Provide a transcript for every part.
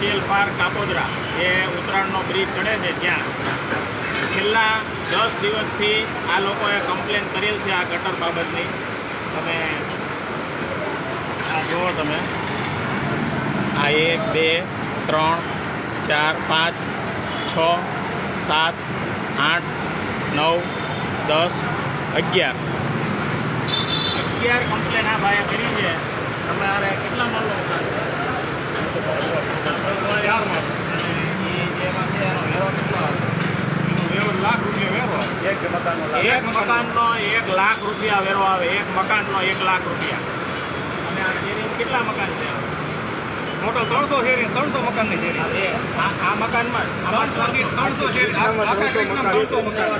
CL park Kapodra. એ ઉત્તરાયણનો bridge ચડે છે ત્યાં. છેલ્લા દસ દિવસથી આ લોકોએ કમ્પ્લેન કરેલ છે આ ગટર બાબતની. તમે આ જુઓ તમે. આ એક, બે, ત્રણ, ચાર, પાંચ, છ, સાત, આઠ, નવ, દસ, અગિયાર. અગિયાર કમ્પ્લેન આ ભાઈએ કરી છે. તમારે કેટલા મળો લાખ રૂપિયા વેરો એક મકાનનો એક મકાનનો એક લાખ રૂપિયા વેરો આવે એક મકાનનો એક લાખ રૂપિયા. અને આ શેરીમાં કેટલા મકાન છે? મોટો ત્રણસો શેરી ત્રણસો મકાનની શેરી. આ મકાનમાં? ત્રણસો ની ત્રણસો મકાન.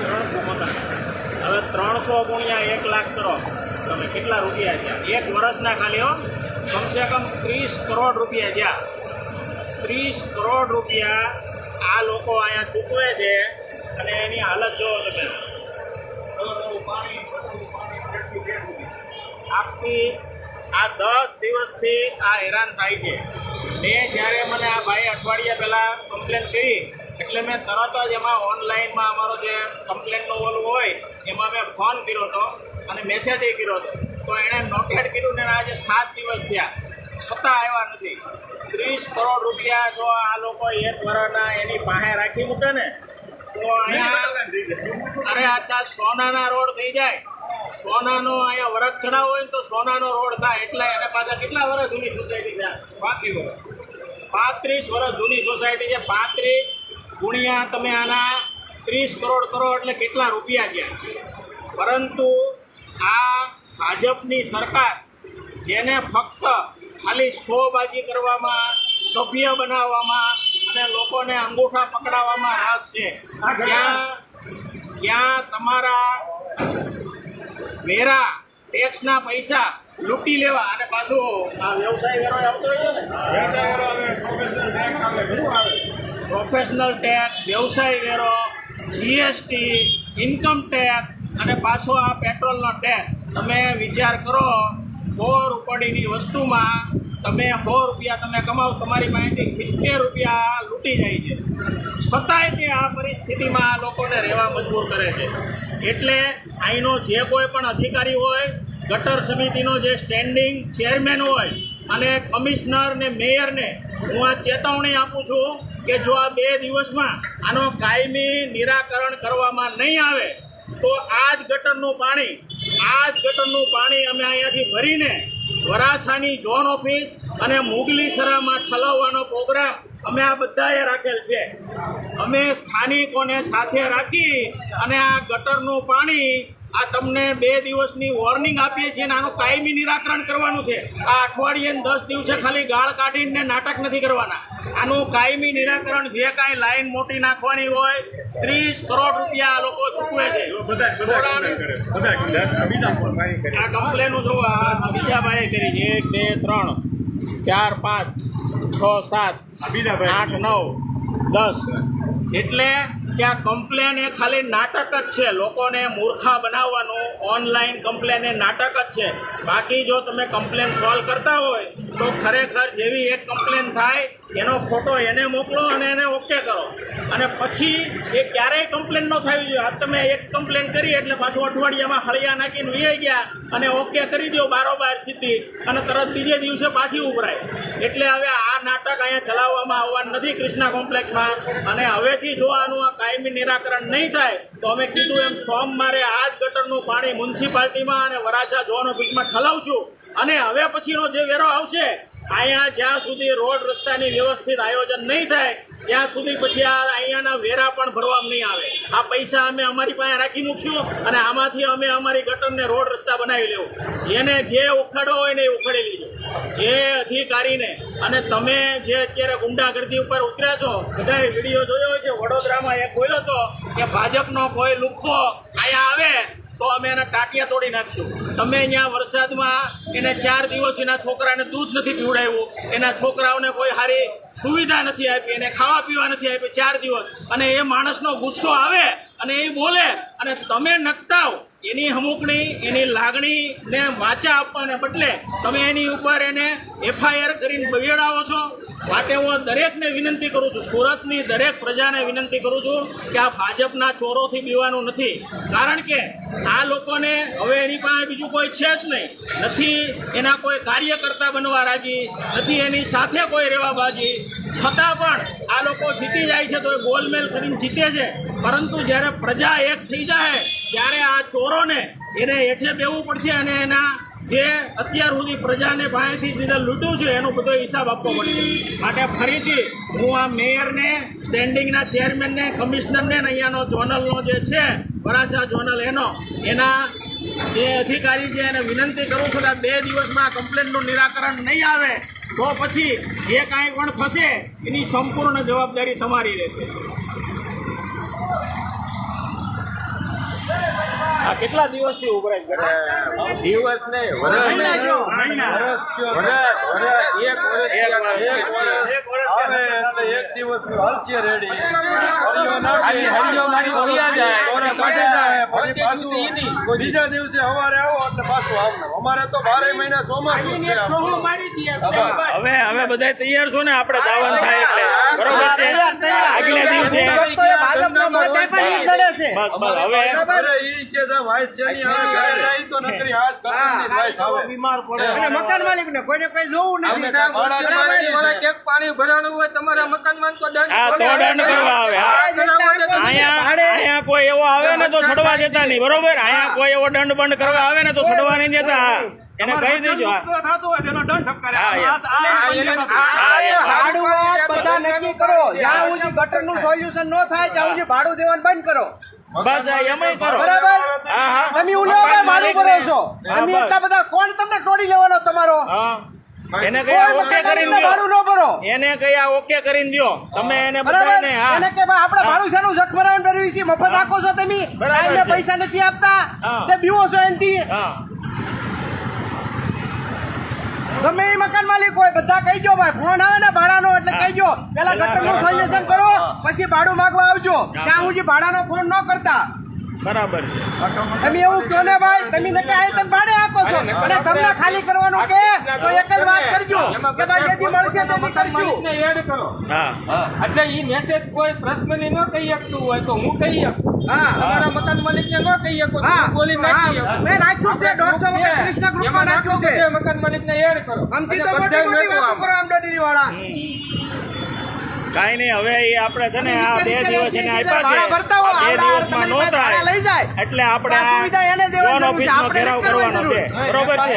મકાન. હવે ત્રણસો ગુણ્યા એક લાખ કરો. તમે કેટલા રૂપિયા છે? એક વર્ષના ખાલી હો. કમસે કમ ત્રીસ કરોડ રૂપિયા જ્યાં ત્રીસ કરોડ રૂપિયા આ લોકો અહીંયા ચૂકવે છે. અને એની હાલત જોવો તમે. આખી આ દસ દિવસથી આ હેરાન થાય છે. મેં જ્યારે મને આ ભાઈ અઠવાડિયા પહેલાં કમ્પ્લેન કરી એટલે મેં તરત જ એમાં ઓનલાઈનમાં અમારો જે કમ્પ્લેનનું ઓલું હોય એમાં મેં ફોન કર્યો હતો અને મેસેજ કર્યો હતો. તો એણે નોટેડ કર્યું ને આજે સાત દિવસ થયા. છતાં આવ્યા નથી. ત્રીસ કરોડ રૂપિયા જો આ લોકો એક વર્ષના એની પાસે રાખી મૂકે ને તો અહીંયા અરે આ સોનાના રોડ થઈ જાય. સોનાનો અહીંયા વરખ ચડાવો હોય ને તો સોનાનો રોડ થાય એટલે એને પાછા કેટલા વર્ષ જૂની સોસાયટી છે? બાકી વર્ષ પાંત્રીસ વર્ષ જૂની સોસાયટી છે. પાંત્રીસ ગુણ્યા તમે આના ત્રીસ કરોડ કરો એટલે કેટલા રૂપિયા છે પરંતુ આ ભાજપની સરકાર જેને ફક્ત ખાલી શોબાજી કરવામાં સભ્ય બનાવવામાં અને લોકોને અંગૂઠા પકડાવવામાં રસ છે. ત્યાં ત્યાં તમારા વેરા, ટેક્સના પૈસા લૂંટી લેવા અને પાછું આ વ્યવસાય વેરો આવતો હોય પ્રોફેશનલ ટેક્સ વ્યવસાય વેરો જીએસટી ઇન્કમ ટેક્સ અને પાછો આ પેટ્રોલનો ટેક્સ તમે વિચાર કરો સો રૂપિયાની વસ્તુમાં તમે સો રૂપિયા તમે કમાવો, તમારી પાસેથી સિત્તેર રૂપિયા લૂંટી જાય છે. છતાંય તે આ પરિસ્થિતિમાં આ લોકોને રહેવા મજબૂર કરે છે. એટલે અહીંનો જે કોઈ પણ અધિકારી હોય, ગટર સમિતિનો જે સ્ટેન્ડિંગ ચેરમેન હોય અને કમિશનર ને મેયરને હું આ ચેતવણી આપું છું કે જો આ બે દિવસમાં આનો કાયમી નિરાકરણ કરવામાં નહીં આવે, તો આ જ ગટરનું પાણી આ જ ગટરનું પાણી અમે અહીંયાથી ભરીને વરાછાની ઝોન ઓફિસ અને મુગલીસરામાં ઠલવવાનો પ્રોગ્રામ અમે આ બધાએ રાખેલ છે. અમે સ્થાનિકોને સાથે રાખી અને આ ગટરનું પાણી આ તમને બે દિવસની વોર્નિંગ આપીએ છીએ અને આનું કાયમી નિરાકરણ કરવાનું છે. આ અઠવાડિયે દસ દિવસે ખાલી ગાળ કાઢીને નાટક નથી કરવાના. આનું કાયમી નિરાકરણ જે કાંઈ લાઈન મોટી નાખવાની હોય ત્રીસ કરોડ રૂપિયા આ લોકો ચૂકવે છે. આ કમ્પ્લેનો જો આ બીજા ભાઈએ કરી છે. એક બે ત્રણ ચાર પાંચ. છ, સાત, આઠ, નવ, દસ. એટલે કે આ કમ્પ્લેન એ ખાલી નાટક જ છે. લોકોને મૂર્ખા બનાવવાનું ઓનલાઈન કમ્પ્લેન એ નાટક જ છે. બાકી જો તમે કમ્પ્લેન સોલ્વ કરતા હોય, તો ખરેખર જેવી એક કમ્પ્લેન થાય એનો ફોટો એને મોકલો અને એને ઓકે કરો. અને પછી એ ક્યારેય કમ્પ્લેન ન થવી જોઈએ. આ તમે એક કમ્પ્લેન કરી એટલે પાછું અઠવાડિયામાં હળિયા નાખીને વી ગયા અને ઓકે કરી દો બારોબાર સીધી અને તરત બીજે દિવસે પાછી ઉભરાય. એટલે હવે આ નાટક અહીંયા ચલાવવામાં આવવાનું નથી કૃષ્ણા કોમ્પ્લેક્ષમાં અને હવેથી જો આનું આ કાયમી નિરાકરણ નહીં થાય, તો અમે કીધું એમ સોમવારે આ જ ગટરનું પાણી મ્યુનિસિપાલિટીમાં અને વરાછા ઝોન ઓફિસમાં ઠલાવશું. અને હવે પછીનો જે વેરો આવશે અહીંયા જ્યાં સુધી રોડ રસ્તાની વ્યવસ્થિત આયોજન નહીં થાય, ત્યાં સુધી પછી આ અહીંયાના વેરા પણ ભરવામાં નહીં આવે. આ પૈસા અમે અમારી પાસે રાખી મૂકશું અને આમાંથી અમે અમારી ગટરને રોડ રસ્તા બનાવી લેવું. જેને જે ઉખાડો હોય ને એ ઉખાડી લીધો જે અધિકારીને અને તમે જે અત્યારે ગુંડાગર્દી ઉપર ઉતર્યા છો, બધાએ વીડિયો જોયો છે, વડોદરામાં એ બોલ્યો હતો કે ભાજપનો કોઈ લુખ્ખો અહીંયા આવે તો અમે એના ટાંટિયા તોડી નાખશું. તમે અહીંયા વરસાદમાં એને ચાર દિવસ એના છોકરાને દૂધ નથી પીવડાવ્યું. એના છોકરાઓને કોઈ સારી સુવિધા નથી આપી, એને ખાવા પીવા નથી આપી ચાર દિવસ. અને એ માણસનો ગુસ્સો આવે અને એ બોલે, અને તમે નકટાવ એની હમુકણી એની લાગણીને વાચા આપવાને બદલે તમે એની ઉપર એને એફઆઈઆર કરીને બગેડાવો છો. માટે હું દરેકને વિનંતી કરું છું, સુરતની દરેક પ્રજાને વિનંતી કરું છું કે આ ભાજપના ચોરોથી બીવાનું નથી. કારણ કે આ લોકોને હવે એની પાસે બીજું કોઈ છે જ નહીં. નથી એના કોઈ કાર્યકર્તા બનવા રાજી, નથી એની સાથે કોઈ રહેવા બાજી. છતાં પણ આ લોકો જીતી જાય છે તો એ ગોલમેલ કરીને જીતે છે. પરંતુ જ્યારે પ્રજા એક થઈ જાય, ત્યારે આ ચોરોને એને હેઠે બેવું પડશે અને એના જે અત્યાર સુધી પ્રજાને પાસેથી જેને લૂંટ્યું છે, એનો બધો હિસાબ આપવો પડશે માટે ફરીથી હું આ મેયરને સ્ટેન્ડિંગના ચેરમેનને કમિશનરને અહીંયાનો ઝોનલનો જે છે, વરાછા ઝોનલ એનો, એના જે અધિકારી છે, એને વિનંતી કરું છું કે બે દિવસમાં કમ્પ્લેનનું નિરાકરણ નહીં આવે, તો પછી જે કાંઈ પણ થશે એની સંપૂર્ણ જવાબદારી તમારી રહેશે. કેટલા દિવસથી ઉભરાય કરે દિવસ નહીં વર્ષ વર્ષ વરસ એક વર્ષ એક વર્ષ. આવે એટલે એક દિવસ હાલશે રેડી બીજા દિવસે અમારે આવો એટલે પાછું આવો અમારે તો બારે મહિના ચોમાસું છે હવે હવે બધા તૈયાર છો ને આપણે દાવન થાય એટલે બરોબર છે આગલા દિવસે. મકાન માલિક ને કોઈને કઈ જોવું નથી પાણી બોલતી મારી હોય તમારા મકાનમાં તો દંડ કરવા આવે. અહીંયા કોઈ એવો આવે ને તો છડવા જતા નહીં બરોબર? અહીંયા કોઈ એવો દંડ બંધ કરવા આવે ને તો છડવા નહીં જતા એને કહી દેજો બધા નક્કી કરો. જ્યાં સુધી ગટરનું સોલ્યુશન ન થાય ત્યાં સુધી ભાડું દેવાનું બંધ કરો. બસ એમ કરો. બરાબર? તમે ભરો છો. હા, એટલા બધા કોણ તમને તોડી લેવાનો તમારો? હા. એને કયા ઓકે કરીને ભાડું ન ભરો. એને કયા ઓકે કરીને દ્યો. તમે એને બધાને હા એને કે ભાઈ આપણે ભાડું શાનું? જખમરાવાનું ડરવી છે. મફત આખો છો તમે. બરાબર પૈસા નથી આપતા. તે બીવો છો એનથી. તમે એ મકાન માલિક હોય બધા કહી દો ભાઈ ફોન આવે ને ભાડાનો એટલે કહી દો પેલા ગટરનું સોલ્યુશન કરો પછી ભાડું માંગવા આવજો. ત્યાં હું જે ભાડાનો ફોન ન કરતા. બરાબર છે. તમે એવું કહો ને ભાઈ તમે નકે આય તમે ભાડે આપો છો? અને તમને ખાલી કરવાનું કે? તો એક જ વાત કરજો કે ભાઈ જેથી મળશે તેની કરજો. ને એડ કરો. હા. એટલે ઈ મેસેજ કોઈ પર્સનલી ન કહી શકતું હોય તો હું કહી શકું. હા. તમારા મકાન માલિકને ન કહી શકો હા. તો બોલી નાખી શકો. મેં નાખ્યું છે વખત કૃષ્ણ ગ્રુપમાં નાખ્યું છે. મકાન માલિકને એડ કરો. તો મોટી મોટી આમ. કરો વાળા કાંઈ નહીં હવે એ આપણે છે ને આ બે દિવસ એને આપ્યા છે. બે દિવસ દિવસમાં નો થાય. એટલે આપણે ઓફિસનો ઘેરાવ કરવાનો છે. બરોબર છે?